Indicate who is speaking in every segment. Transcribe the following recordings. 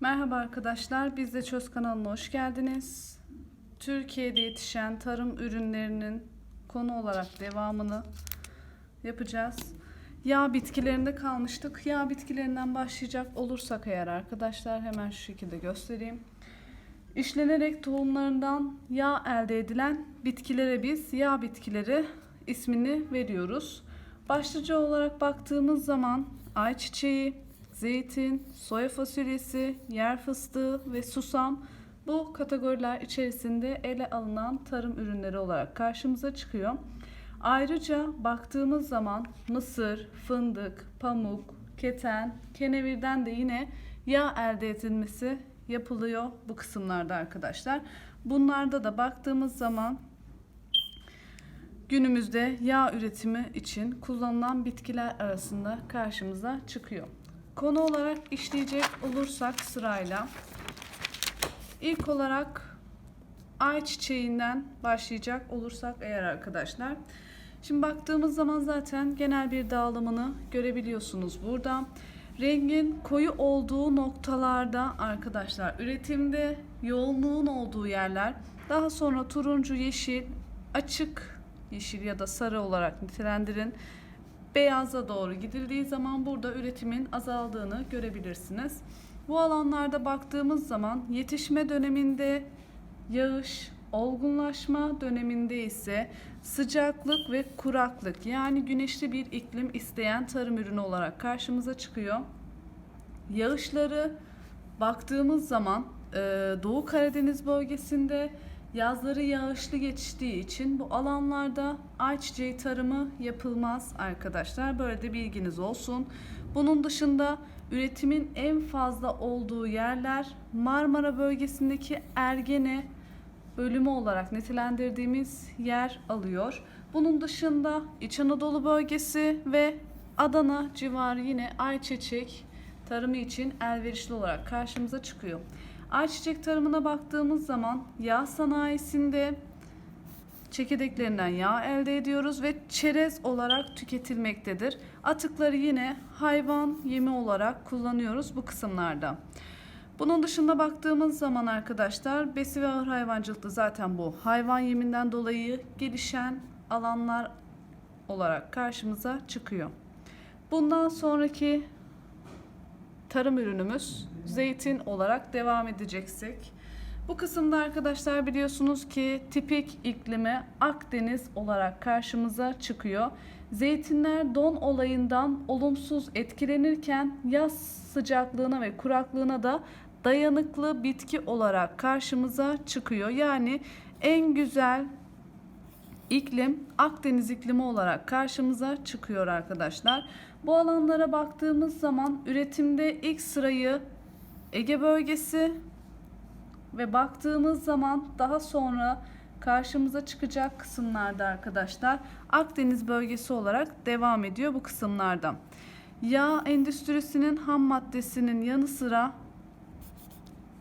Speaker 1: Merhaba arkadaşlar, biz de Çöz kanalına hoş geldiniz. Türkiye'de yetişen tarım ürünlerinin konu olarak devamını yapacağız. Yağ bitkilerinde kalmıştık. Yağ bitkilerinden başlayacak olursak eğer arkadaşlar hemen şu şekilde göstereyim. İşlenerek tohumlarından yağ elde edilen bitkilere biz yağ bitkileri ismini veriyoruz. Başlıca olarak baktığımız zaman ayçiçeği, zeytin, soya fasulyesi, yer fıstığı ve susam bu kategoriler içerisinde ele alınan tarım ürünleri olarak karşımıza çıkıyor. Ayrıca baktığımız zaman mısır, fındık, pamuk, keten, kenevirden de yine yağ elde edilmesi yapılıyor bu kısımlarda arkadaşlar. Bunlarda da baktığımız zaman günümüzde yağ üretimi için kullanılan bitkiler arasında karşımıza çıkıyor. Konu olarak işleyecek olursak sırayla ilk olarak ayçiçeğinden başlayacak olursak eğer arkadaşlar. Şimdi baktığımız zaman zaten genel bir dağılımını görebiliyorsunuz burada. Rengin koyu olduğu noktalarda arkadaşlar üretimde yoğunluğun olduğu yerler daha sonra turuncu, yeşil, açık yeşil ya da sarı olarak nitelendirin. Beyaza doğru gidildiği zaman burada üretimin azaldığını görebilirsiniz. Bu alanlarda baktığımız zaman yetişme döneminde yağış, olgunlaşma döneminde ise sıcaklık ve kuraklık yani güneşli bir iklim isteyen tarım ürünü olarak karşımıza çıkıyor. Yağışları baktığımız zaman Doğu Karadeniz bölgesinde yazları yağışlı geçtiği için bu alanlarda ayçiçeği tarımı yapılmaz arkadaşlar. Böyle de bilginiz olsun. Bunun dışında üretimin en fazla olduğu yerler Marmara bölgesindeki Ergene bölümü olarak nitelendirdiğimiz yer alıyor. Bunun dışında İç Anadolu bölgesi ve Adana civarı yine ayçiçek tarımı için elverişli olarak karşımıza çıkıyor. Ayçiçek tarımına baktığımız zaman yağ sanayisinde çekirdeklerinden yağ elde ediyoruz ve çerez olarak tüketilmektedir. Atıkları yine hayvan yemi olarak kullanıyoruz bu kısımlarda. Bunun dışında baktığımız zaman arkadaşlar besi ve ağır hayvancılıkta zaten bu hayvan yeminden dolayı gelişen alanlar olarak karşımıza çıkıyor. Bundan sonraki tarım ürünümüz zeytin olarak devam edeceksek. Bu kısımda arkadaşlar biliyorsunuz ki tipik iklimi Akdeniz olarak karşımıza çıkıyor. Zeytinler don olayından olumsuz etkilenirken yaz sıcaklığına ve kuraklığına da dayanıklı bitki olarak karşımıza çıkıyor. Yani en güzel iklim Akdeniz iklimi olarak karşımıza çıkıyor arkadaşlar. Bu alanlara baktığımız zaman üretimde ilk sırayı Ege bölgesi ve baktığımız zaman daha sonra karşımıza çıkacak kısımlarda arkadaşlar Akdeniz bölgesi olarak devam ediyor bu kısımlarda. Yağ endüstrisinin ham maddesinin yanı sıra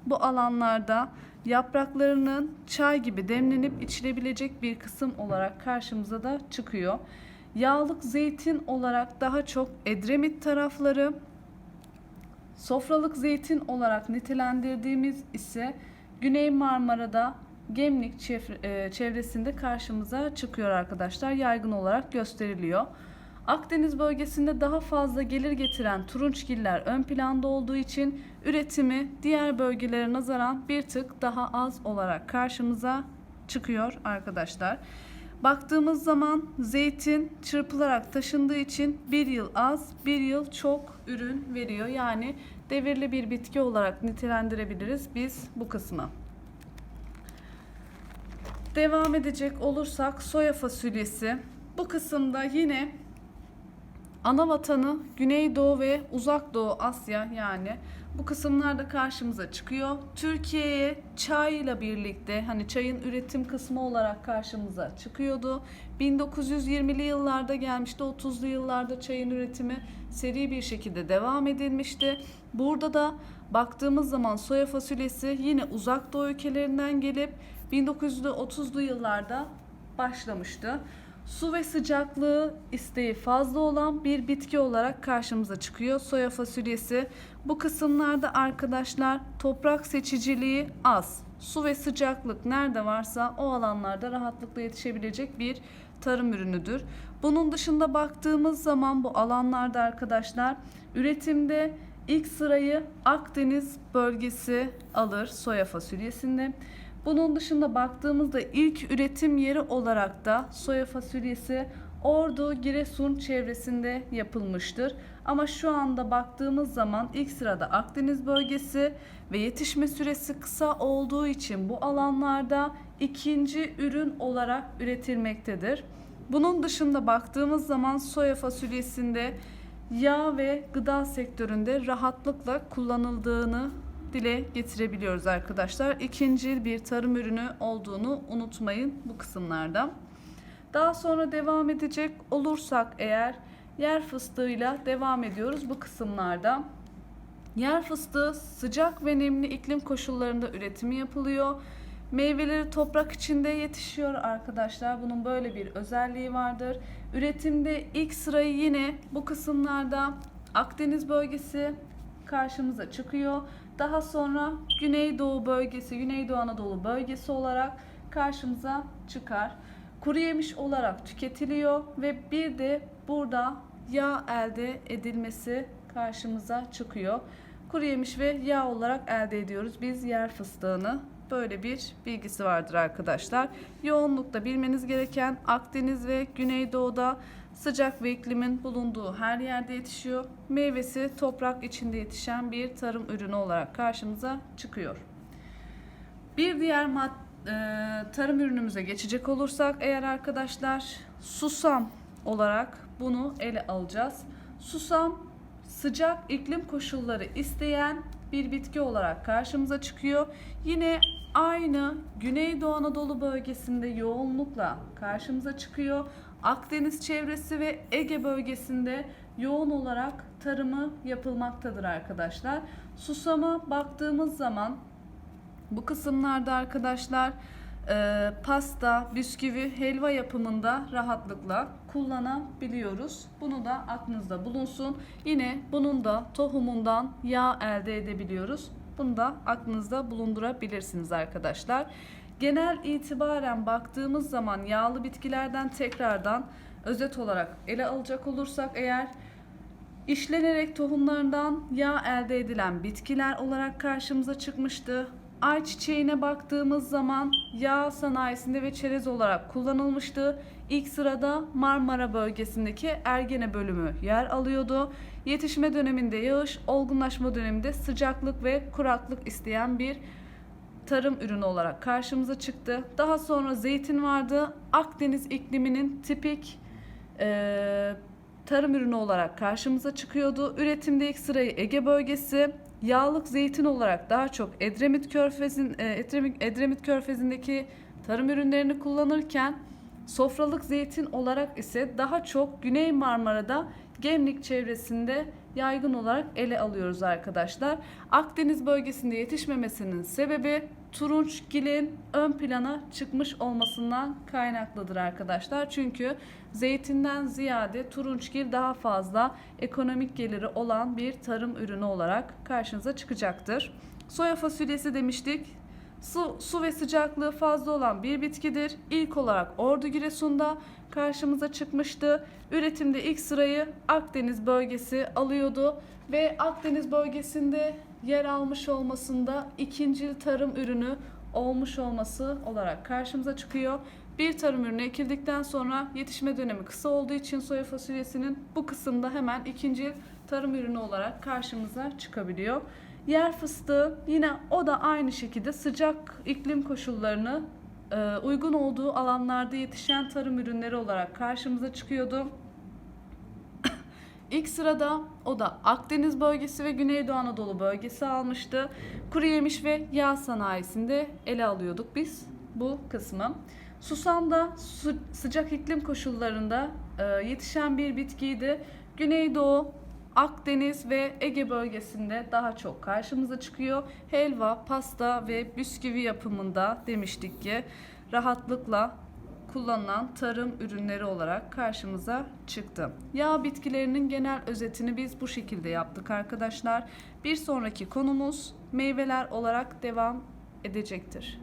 Speaker 1: bu alanlarda yapraklarının çay gibi demlenip içilebilecek bir kısım olarak karşımıza da çıkıyor. Yağlık zeytin olarak daha çok Edremit tarafları, sofralık zeytin olarak nitelendirdiğimiz ise Güney Marmara'da Gemlik çevresinde karşımıza çıkıyor arkadaşlar. Yaygın olarak gösteriliyor. Akdeniz bölgesinde daha fazla gelir getiren turunçgiller ön planda olduğu için üretimi diğer bölgelere nazaran bir tık daha az olarak karşımıza çıkıyor arkadaşlar. Baktığımız zaman zeytin çırpılarak taşındığı için bir yıl az, bir yıl çok ürün veriyor. Yani devirli bir bitki olarak nitelendirebiliriz biz bu kısmı. Devam edecek olursak soya fasulyesi. Bu kısımda yine ana vatanı Güneydoğu ve Uzak Doğu Asya yani bu kısımlarda karşımıza çıkıyor. Türkiye'ye çay ile birlikte hani çayın üretim kısmı olarak karşımıza çıkıyordu. 1920'li yıllarda gelmişti. 30'lu yıllarda çayın üretimi seri bir şekilde devam edilmişti. Burada da baktığımız zaman soya fasulyesi yine uzak doğu ülkelerinden gelip 1930'lu yıllarda başlamıştı. Su ve sıcaklığı isteği fazla olan bir bitki olarak karşımıza çıkıyor soya fasulyesi. Bu kısımlarda arkadaşlar toprak seçiciliği az. Su ve sıcaklık nerede varsa o alanlarda rahatlıkla yetişebilecek bir tarım ürünüdür. Bunun dışında baktığımız zaman bu alanlarda arkadaşlar üretimde ilk sırayı Akdeniz bölgesi alır soya fasulyesinde. Bunun dışında baktığımızda ilk üretim yeri olarak da soya fasulyesi Ordu, Giresun çevresinde yapılmıştır. Ama şu anda baktığımız zaman ilk sırada Akdeniz bölgesi ve yetişme süresi kısa olduğu için bu alanlarda ikinci ürün olarak üretilmektedir. Bunun dışında baktığımız zaman soya fasulyesinde yağ ve gıda sektöründe rahatlıkla kullanıldığını dile getirebiliyoruz arkadaşlar. İkinci bir tarım ürünü olduğunu unutmayın bu kısımlarda. Daha sonra devam edecek olursak eğer yer fıstığıyla devam ediyoruz bu kısımlarda. Yer fıstığı sıcak ve nemli iklim koşullarında üretimi yapılıyor. Meyveleri toprak içinde yetişiyor arkadaşlar. Bunun böyle bir özelliği vardır. Üretimde ilk sırayı yine bu kısımlarda Akdeniz bölgesi karşımıza çıkıyor. Daha sonra Güneydoğu bölgesi, Güneydoğu Anadolu bölgesi olarak karşımıza çıkar. Kuru yemiş olarak tüketiliyor ve bir de burada yağ elde edilmesi karşımıza çıkıyor. Kuru yemiş ve yağ olarak elde ediyoruz biz yer fıstığını. Böyle bir bilgisi vardır arkadaşlar. Yoğunlukta bilmeniz gereken Akdeniz ve Güneydoğu'da sıcak ve iklimin bulunduğu her yerde yetişiyor. Meyvesi toprak içinde yetişen bir tarım ürünü olarak karşımıza çıkıyor. Bir diğer mad e, tarım ürünümüze geçecek olursak eğer arkadaşlar susam olarak bunu ele alacağız. Susam sıcak iklim koşulları isteyen bir bitki olarak karşımıza çıkıyor. Yine aynı Güneydoğu Anadolu bölgesinde yoğunlukla karşımıza çıkıyor. Akdeniz çevresi ve Ege bölgesinde yoğun olarak tarımı yapılmaktadır arkadaşlar. Susama baktığımız zaman bu kısımlarda arkadaşlar e, pasta, bisküvi, helva yapımında rahatlıkla kullanabiliyoruz. Bunu da aklınızda bulunsun. Yine bunun da tohumundan yağ elde edebiliyoruz. Bunu da aklınızda bulundurabilirsiniz arkadaşlar. Genel itibaren baktığımız zaman yağlı bitkilerden tekrardan özet olarak ele alacak olursak eğer işlenerek tohumlarından yağ elde edilen bitkiler olarak karşımıza çıkmıştı. Ayçiçeğine baktığımız zaman yağ sanayisinde ve çerez olarak kullanılmıştı. İlk sırada Marmara bölgesindeki Ergene bölümü yer alıyordu. Yetişme döneminde yağış, olgunlaşma döneminde sıcaklık ve kuraklık isteyen bir tarım ürünü olarak karşımıza çıktı. Daha sonra zeytin vardı. Akdeniz ikliminin tipik e, tarım ürünü olarak karşımıza çıkıyordu. Üretimde ilk sırayı Ege bölgesi, yağlık zeytin olarak daha çok Edremit Körfezin e, Edremit, Edremit Körfezi'ndeki tarım ürünlerini kullanırken sofralık zeytin olarak ise daha çok Güney Marmara'da Gemlik çevresinde yaygın olarak ele alıyoruz arkadaşlar. Akdeniz bölgesinde yetişmemesinin sebebi turunçgilin ön plana çıkmış olmasından kaynaklıdır arkadaşlar. Çünkü zeytinden ziyade turunçgil daha fazla ekonomik geliri olan bir tarım ürünü olarak karşınıza çıkacaktır. Soya fasulyesi demiştik. Su, su ve sıcaklığı fazla olan bir bitkidir. İlk olarak Ordu Giresun'da karşımıza çıkmıştı. Üretimde ilk sırayı Akdeniz bölgesi alıyordu ve Akdeniz bölgesinde yer almış olmasında ikinci tarım ürünü olmuş olması olarak karşımıza çıkıyor. Bir tarım ürünü ekildikten sonra yetişme dönemi kısa olduğu için soya fasulyesinin bu kısımda hemen ikinci tarım ürünü olarak karşımıza çıkabiliyor. Yer fıstığı yine o da aynı şekilde sıcak iklim koşullarını e, uygun olduğu alanlarda yetişen tarım ürünleri olarak karşımıza çıkıyordu. İlk sırada o da Akdeniz bölgesi ve Güneydoğu Anadolu bölgesi almıştı. Kuru yemiş ve yağ sanayisinde ele alıyorduk biz bu kısmı. Susam da su, sıcak iklim koşullarında e, yetişen bir bitkiydi. Güneydoğu, Akdeniz ve Ege bölgesinde daha çok karşımıza çıkıyor. Helva, pasta ve bisküvi yapımında demiştik ki rahatlıkla kullanılan tarım ürünleri olarak karşımıza çıktı. Yağ bitkilerinin genel özetini biz bu şekilde yaptık arkadaşlar. Bir sonraki konumuz meyveler olarak devam edecektir.